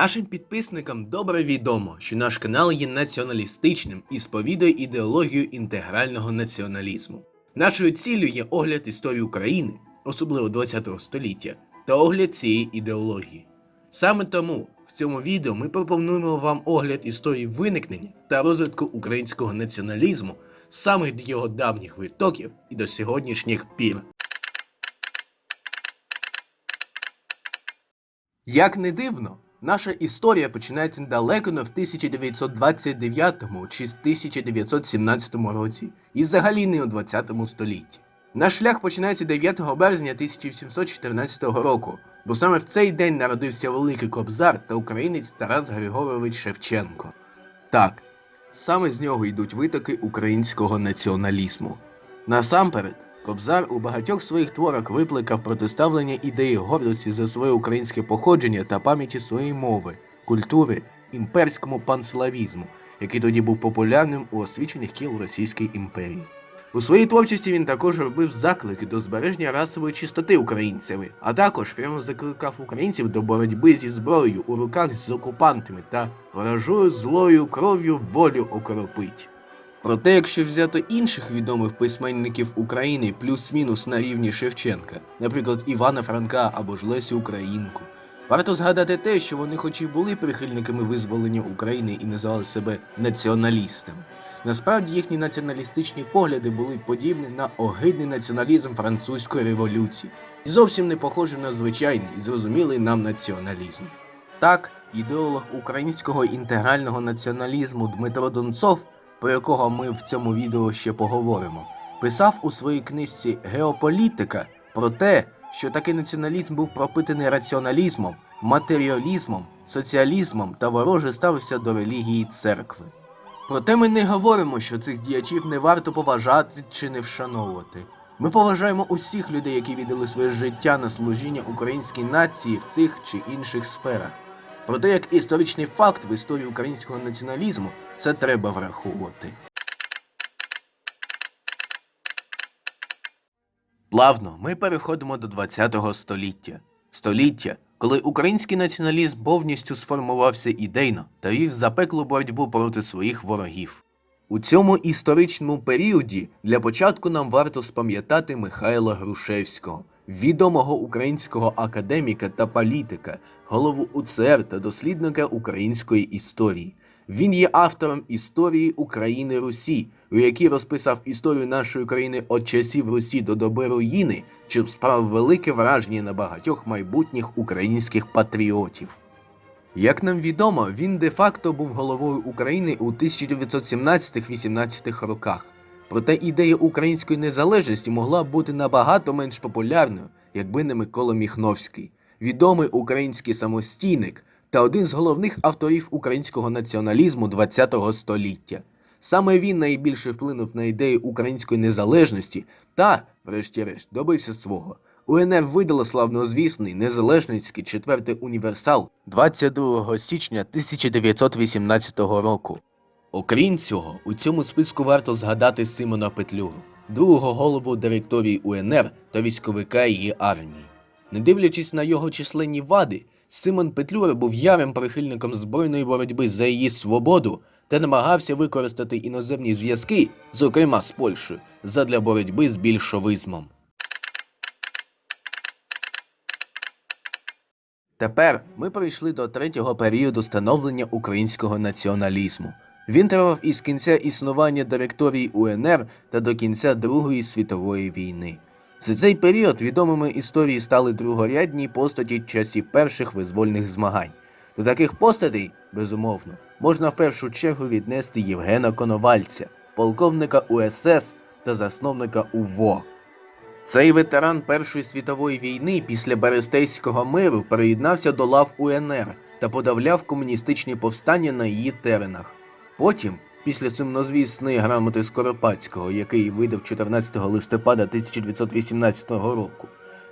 Нашим підписникам добре відомо, що наш канал є націоналістичним і сповідує ідеологію інтегрального націоналізму. Нашою ціллю є огляд історії України, особливо ХХ століття, та огляд цієї ідеології. Саме тому в цьому відео ми пропонуємо вам огляд історії виникнення та розвитку українського націоналізму з самих його давніх витоків і до сьогоднішніх пір. Як не дивно, наша історія починається далеко не в 1929 чи 1917 році, і взагалі не у 20 столітті. Наш шлях починається 9 березня 1714 року, бо саме в цей день народився великий кобзар та українець Тарас Григорович Шевченко. Так, саме з нього йдуть витоки українського націоналізму. Насамперед, Кобзар у багатьох своїх творах викликав протиставлення ідеї гордості за своє українське походження та пам'яті своєї мови, культури, імперському панславізму, який тоді був популярним у освічених кіл Російської імперії. У своїй творчості він також робив заклики до збереження расової чистоти українцями, а також прямо закликав українців до боротьби зі зброєю у руках з окупантами та ворожою злою кров'ю волю окропить. Проте, якщо взяти інших відомих письменників України плюс-мінус на рівні Шевченка, наприклад, Івана Франка або ж Лесю Українку, варто згадати те, що вони хоч і були прихильниками визволення України і називали себе націоналістами. Насправді їхні націоналістичні погляди були подібні на огидний націоналізм французької революції і зовсім не похожі на звичайний і зрозумілий нам націоналізм. Так, ідеолог українського інтегрального націоналізму Дмитро Донцов про якого ми в цьому відео ще поговоримо, писав у своїй книжці Геополітика про те, що такий націоналізм був пропитаний раціоналізмом, матеріалізмом, соціалізмом та вороже ставився до релігії церкви. Проте ми не говоримо, що цих діячів не варто поважати чи не вшановувати. Ми поважаємо усіх людей, які віддали своє життя на служіння українській нації в тих чи інших сферах. Проте як історичний факт в історії українського націоналізму це треба враховувати. Плавно ми переходимо до ХХ століття. Століття, коли український націоналізм повністю сформувався ідейно та вів запеклу боротьбу проти своїх ворогів. У цьому історичному періоді для початку нам варто спам'ятати Михайла Грушевського, відомого українського академіка та політика, голову УЦР та дослідника української історії. Він є автором історії України Русі, у якій розписав історію нашої країни від часів Русі до доби руїни, що справив велике враження на багатьох майбутніх українських патріотів. Як нам відомо, він де-факто був головою України у 1917-18 роках. Проте ідея української незалежності могла б бути набагато менш популярною, якби не Микола Міхновський, відомий український самостійник та один з головних авторів українського націоналізму ХХ століття. Саме він найбільше вплинув на ідею української незалежності та, врешті-решт, добився свого. УНР видала славнозвісний незалежницький четвертий універсал 22 січня 1918 року. Окрім цього, у цьому списку варто згадати Симона Петлюру, другого голову директорії УНР та військовика її армії. Не дивлячись на його численні вади, Симон Петлюра був ярим прихильником збройної боротьби за її свободу та намагався використати іноземні зв'язки, зокрема з Польщею, задля боротьби з більшовизмом. Тепер ми прийшли до третього періоду становлення українського націоналізму. Він тривав із кінця існування директорії УНР та до кінця Другої світової війни. За цей період відомими історії стали другорядні постаті часів перших визвольних змагань. До таких постатей, безумовно, можна в першу чергу віднести Євгена Коновальця, полковника УСС та засновника УВО. Цей ветеран Першої світової війни після Берестейського миру приєднався до лав УНР та подавляв комуністичні повстання на її теренах. Потім, після сумнозвісної грамоти Скоропадського, який видав 14 листопада 1918 року,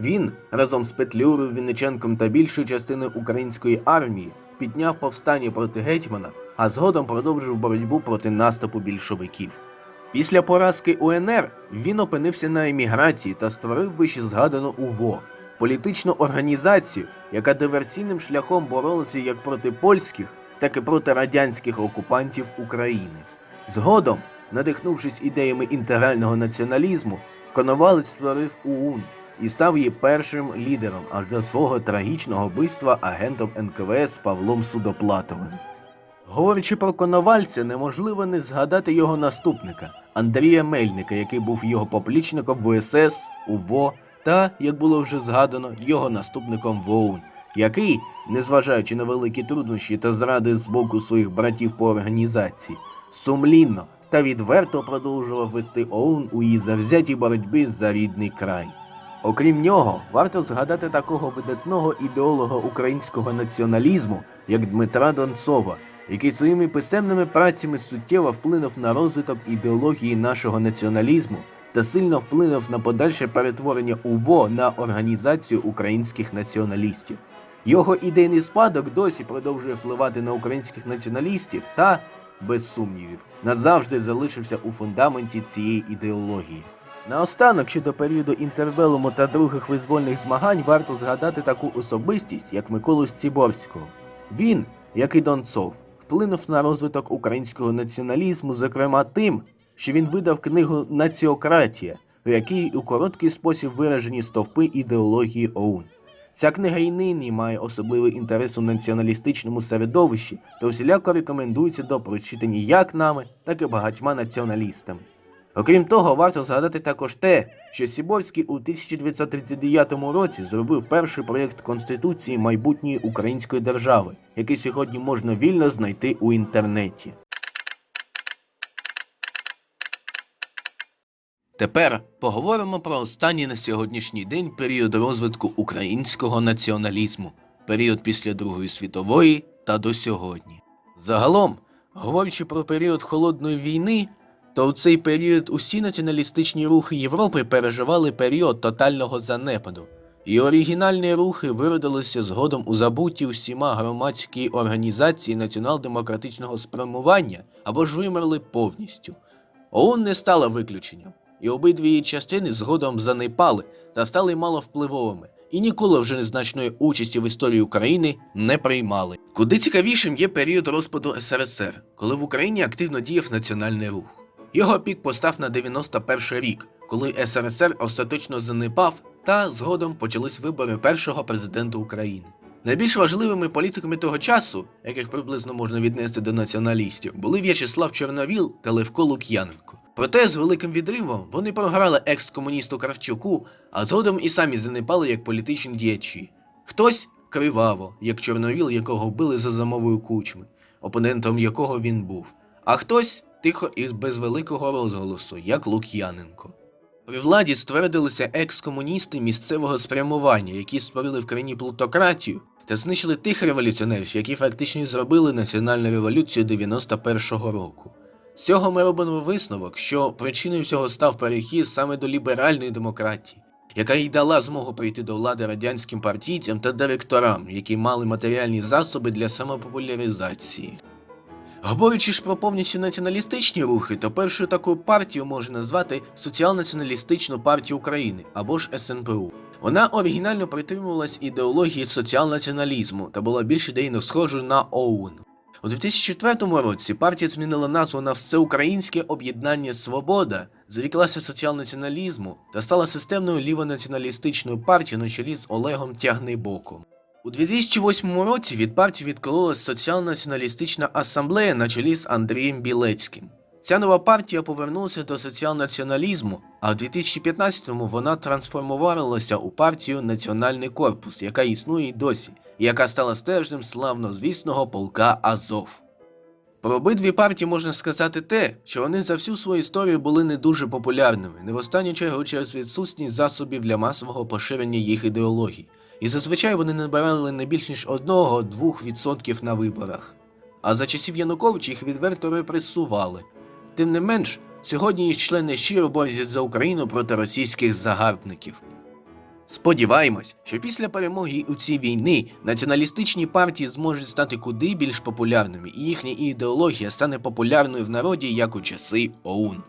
він разом з Петлюрою, Вінниченком та більшою частиною української армії підняв повстання проти гетьмана, а згодом продовжив боротьбу проти наступу більшовиків. Після поразки УНР він опинився на еміграції та створив вище згадану УВО. політичну організацію, яка диверсійним шляхом боролася як проти польських, так і проти радянських окупантів України. Згодом, надихнувшись ідеями інтегрального націоналізму, Коновалець створив УУН і став її першим лідером аж до свого трагічного вбивства агентом НКВС Павлом Судоплатовим. Говорячи про Коновальця, неможливо не згадати його наступника Андрія Мельника, який був його поплічником в УСС, УВО та, як було вже згадано, його наступником в ОУН, який, незважаючи на великі труднощі та зради з боку своїх братів по організації, сумлінно та відверто продовжував вести ОУН у її завзятій боротьбі за рідний край. Окрім нього, варто згадати такого видатного ідеолога українського націоналізму, як Дмитра Донцова, який своїми писемними працями суттєво вплинув на розвиток ідеології нашого націоналізму та сильно вплинув на подальше перетворення УВО на організацію українських націоналістів. Його ідейний спадок досі продовжує впливати на українських націоналістів та, без сумнівів, назавжди залишився у фундаменті цієї ідеології. Наостанок щодо періоду інтервелуму та других визвольних змагань варто згадати таку особистість, як Миколу Сціборського. Він, як і Донцов, вплинув на розвиток українського націоналізму, зокрема тим, що він видав книгу Націократія, в якій у короткий спосіб виражені стовпи ідеології ОУН. Ця книга і нині має особливий інтерес у націоналістичному середовищі та усіляко рекомендується до прочитання як нами, так і багатьма націоналістами. Окрім того, варто згадати також те, що Сіборський у 1939 році зробив перший проєкт Конституції майбутньої української держави, який сьогодні можна вільно знайти у інтернеті. Тепер поговоримо про останній на сьогоднішній день період розвитку українського націоналізму, період після Другої світової та до сьогодні. Загалом, говорячи про період холодної війни, то у цей період усі націоналістичні рухи Європи переживали період тотального занепаду, і оригінальні рухи виродилися згодом у забуті всіма громадські організації націонал-демократичного спрямування або ж вимерли повністю. ОУН не стала виключенням, і обидві її частини згодом занепали та стали маловпливовими, і ніколи вже незначної участі в історії України не приймали. Куди цікавішим є період розпаду СРСР, коли в Україні активно діяв національний рух. Його пік постав на 91 рік, коли СРСР остаточно занепав, та згодом почались вибори першого президента України. Найбільш важливими політиками того часу, яких приблизно можна віднести до націоналістів, були В'ячеслав Чорновіл та Левко Лук'яненко. Проте з великим відривом вони програли екс-комуністу Кравчуку, а згодом і самі занепали як політичні діячі. Хтось криваво, як Чорновіл, якого вбили за замовою кучми, опонентом якого він був, а хтось тихо і без великого розголосу, як Лук'яненко. При владі ствердилися екс-комуністи місцевого спрямування, які створили в країні плутократію та знищили тих революціонерів, які фактично зробили національну революцію 91-го року. З цього ми робимо висновок, що причиною всього став перехід саме до ліберальної демократії, яка й дала змогу прийти до влади радянським партійцям та директорам, які мали матеріальні засоби для самопопуляризації. Говорячи ж про повністю націоналістичні рухи, то першою такою партією можна назвати Соціал-націоналістичну партію України або ж СНПУ. Вона оригінально притримувалась ідеології соціал-націоналізму та була більш ідейно схожою на ОУН. У 2004 році партія змінила назву на Всеукраїнське об'єднання Свобода, заріклася соціал-націоналізму та стала системною лівонаціоналістичною партією на чолі з Олегом Тягнибоком. У 2008 році від партії відкололась Соціал-націоналістична асамблея на чолі з Андрієм Білецьким. Ця нова партія повернулася до соціал-націоналізму, а в 2015-му вона трансформувалася у партію Національний корпус, яка існує й досі, і яка стала стержнем славнозвісного полка Азов. Про обидві партії можна сказати те, що вони за всю свою історію були не дуже популярними, не в останню чергу через відсутність засобів для масового поширення їх ідеологій, і зазвичай вони набирали не більш ніж 1-2% на виборах. А за часів Януковича їх відверто репресували. Тим не менш, сьогодні їх члени щиро борються за Україну проти російських загарбників. Сподіваємось, що після перемоги у цій війні націоналістичні партії зможуть стати куди більш популярними, і їхня ідеологія стане популярною в народі як у часи ОУН.